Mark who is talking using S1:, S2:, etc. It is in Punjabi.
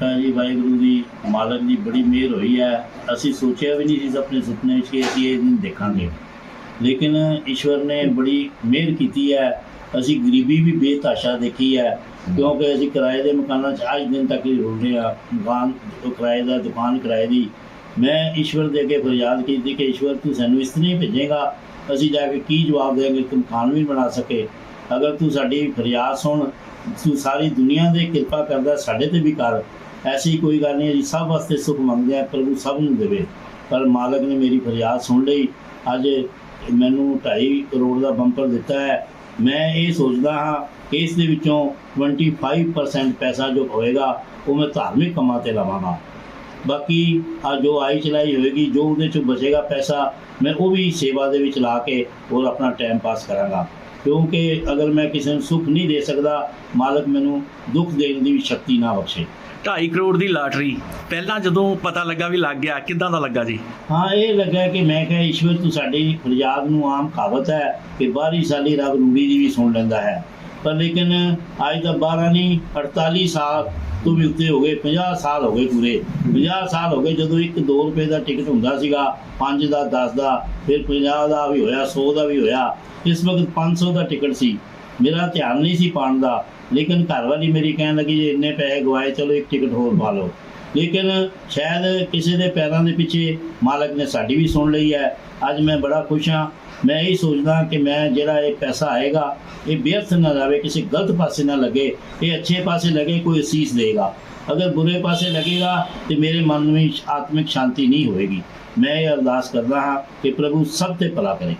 S1: ਕਿਰਪਾ ਜੀ ਵਾਹਿਗੁਰੂ ਦੀ ਮਾਲਕ ਦੀ ਬੜੀ ਮਿਹਰ ਹੋਈ ਹੈ। ਅਸੀਂ ਸੋਚਿਆ ਵੀ ਨਹੀਂ ਸੀ ਆਪਣੇ ਸੁਪਨੇ ਵਿੱਚ ਕਿ ਅਸੀਂ ਇਹ ਦਿਨ ਦੇਖਾਂਗੇ। ਲੇਕਿਨ ਈਸ਼ਵਰ ਨੇ ਬੜੀ ਮਿਹਰ ਕੀਤੀ ਹੈ। ਅਸੀਂ ਗਰੀਬੀ ਵੀ ਬੇਤਾਸ਼ਾ ਦੇਖੀ ਹੈ। ਕਿਉਂਕਿ ਅਸੀਂ ਕਿਰਾਏ ਦੇ ਮਕਾਨਾਂ 'ਚ ਅੱਜ ਦਿਨ ਤੱਕ ਹੀ ਰੁਲ ਰਹੇ ਹਾਂ। ਮਕਾਨ ਕਿਰਾਏ ਦਾ ਦੁਕਾਨ ਕਿਰਾਏ ਦੀ। ਮੈਂ ਈਸ਼ਵਰ ਦੇ ਅੱਗੇ ਫਰਿਆਦ ਕੀਤੀ ਕਿ ਈਸ਼ਵਰ ਤੂੰ ਸਾਨੂੰ ਇਸ ਤਰ੍ਹਾਂ ਹੀ ਭੇਜੇਗਾ। ਅਸੀਂ ਜਾ ਕੇ ਕੀ ਜਵਾਬ ਦੇਵਾਂਗੇ? ਕਿ ਮਕਾਨ ਵੀ ਬਣਾ ਸਕੇ। ਅਗਰ ਤੂੰ ਸਾਡੀ ਫਰਿਆਦ ਸੁਣ, ਤੂੰ ਸਾਰੀ ਦੁਨੀਆ ਦੇ ਕਿਰਪਾ ਕਰਦਾ, ਸਾਡੇ ਤੇ ਵੀ ਕਰ। ਐਸੀ ਕੋਈ ਗੱਲ ਨਹੀਂ ਅਸੀਂ ਸਭ ਵਾਸਤੇ ਸੁਖ ਮੰਗਦੇ ਆ, ਪ੍ਰਭੂ ਸਭ ਨੂੰ ਦੇਵੇ। ਪਰ ਮਾਲਕ ਨੇ ਮੇਰੀ ਫਰਿਆਦ ਸੁਣ ਲਈ। ਅੱਜ ਮੈਨੂੰ 2.5 ਕਰੋੜ ਦਾ ਬੰਪਰ ਦਿੱਤਾ ਹੈ। ਮੈਂ ਇਹ ਸੋਚਦਾ ਹਾਂ ਕਿ ਇਸ ਦੇ ਵਿੱਚੋਂ 25% ਪੈਸਾ ਜੋ ਹੋਏਗਾ, ਉਹ ਮੈਂ ਧਾਰਮਿਕ ਕੰਮਾਂ ਤੇ ਲਾਵਾਂਗਾ। ਬਾਕੀ ਆ ਜੋ ਆਈ ਚਲਾਈ ਹੋਏਗੀ, ਜੋ ਉਹਦੇ ਚੋਂ ਬਚੇਗਾ ਪੈਸਾ, ਮੈਂ ਉਹ ਵੀ ਸੇਵਾ ਦੇ ਵਿੱਚ ਲਾ ਕੇ ਔਰ ਆਪਣਾ ਟਾਈਮ ਪਾਸ ਕਰਾਂਗਾ। ਕਿਉਂਕਿ ਅਗਰ ਮੈਂ ਕਿਸੇ ਨੂੰ ਸੁੱਖ ਨਹੀਂ ਦੇ ਸਕਦਾ ਮਾਲਕ ਮੈਨੂੰ ਦੁੱਖ ਦੇਣ ਦੀ ਵੀ ਸ਼ਕਤੀ ਨਾ ਬਖਸ਼ੇ।
S2: 2.5 ਕਰੋੜ ਦੀ ਲਾਟਰੀ। ਪਹਿਲਾਂ ਜਦੋਂ ਪਤਾ ਲੱਗਾ ਵੀ ਲੱਗ ਗਿਆ ਕਿਦਾਂ ਦਾ ਲੱਗਾ ਜੀ?
S1: ਹਾਂ ਇਹ ਲੱਗਾ ਕਿ ਮੈਂ ਕਿਹਾ ਈਸ਼ਵਰ ਤੂੰ ਸਾਡੀ ਫਰਿਆਦ ਨੂੰ ਆਮ ਕਹਾਵਤ ਹੈ ਕਿ ਬਾਰੀ ਸਾਲੀ ਰੱਬ ਰੂੜੀ ਦੀ ਵੀ ਸੁਣ ਲੈਂਦਾ ਹੈ। ਪਰ ਲੇਕਿਨ ਅੱਜ ਦਾ 12 ਨਹੀਂ 48 ਸਾਲ ਤੋਂ ਵੀ ਉੱਤੇ ਹੋ ਗਏ 50 ਸਾਲ ਹੋ ਗਏ ਪੂਰੇ। 50 ਸਾਲ ਹੋ ਗਏ ਜਦੋਂ ਇੱਕ 2 ਰੁਪਏ ਦਾ ਟਿਕਟ ਹੁੰਦਾ ਸੀਗਾ 5 ਦਾ 10 ਦਾ, ਫਿਰ 50 ਦਾ ਵੀ ਹੋਇਆ 100 ਦਾ ਵੀ ਹੋਇਆ। ਇਸ ਵਕਤ 500 ਦਾ ਟਿਕਟ ਸੀ। ਮੇਰਾ ਧਿਆਨ ਨਹੀਂ ਸੀ ਪਾਉਣ ਦਾ। ਲੇਕਿਨ ਘਰ ਵਾਲੀ ਮੇਰੀ ਕਹਿਣ ਲੱਗੀ, ਜੇ ਇੰਨੇ ਪੈਸੇ ਗਵਾਏ, ਚਲੋ ਇੱਕ ਟਿਕਟ ਹੋਰ ਪਾ ਲਓ। ਲੇਕਿਨ ਸ਼ਾਇਦ ਕਿਸੇ ਦੇ ਪੈਰਾਂ ਦੇ ਪਿੱਛੇ ਮਾਲਕ ਨੇ ਸਾਡੀ ਵੀ ਸੁਣ ਲਈ ਹੈ। ਅੱਜ ਮੈਂ ਬੜਾ ਖੁਸ਼ ਹਾਂ। ਮੈਂ ਇਹ ਸੋਚਦਾ ਕਿ ਮੈਂ ਜਿਹੜਾ ਇਹ ਪੈਸਾ ਆਏਗਾ, ਇਹ ਬੇਅਰਥ ਨਾ ਜਾਵੇ, ਕਿਸੇ ਗਲਤ ਪਾਸੇ ਨਾ ਲੱਗੇ, ਇਹ ਅੱਛੇ ਪਾਸੇ ਲੱਗੇ, ਕੋਈ ਅਸੀਸ ਦੇਗਾ। ਅਗਰ ਬੁਰੇ ਪਾਸੇ ਲੱਗੇਗਾ, ਤੇ ਮੇਰੇ ਮਨ ਵਿੱਚ ਆਤਮਿਕ ਸ਼ਾਂਤੀ ਨਹੀਂ ਹੋਏਗੀ। ਮੈਂ ਇਹ ਅਰਦਾਸ ਕਰਦਾ ਹਾਂ ਕਿ ਪ੍ਰਭੂ ਸਭ ਤੇ ਭਲਾ ਕਰੇ।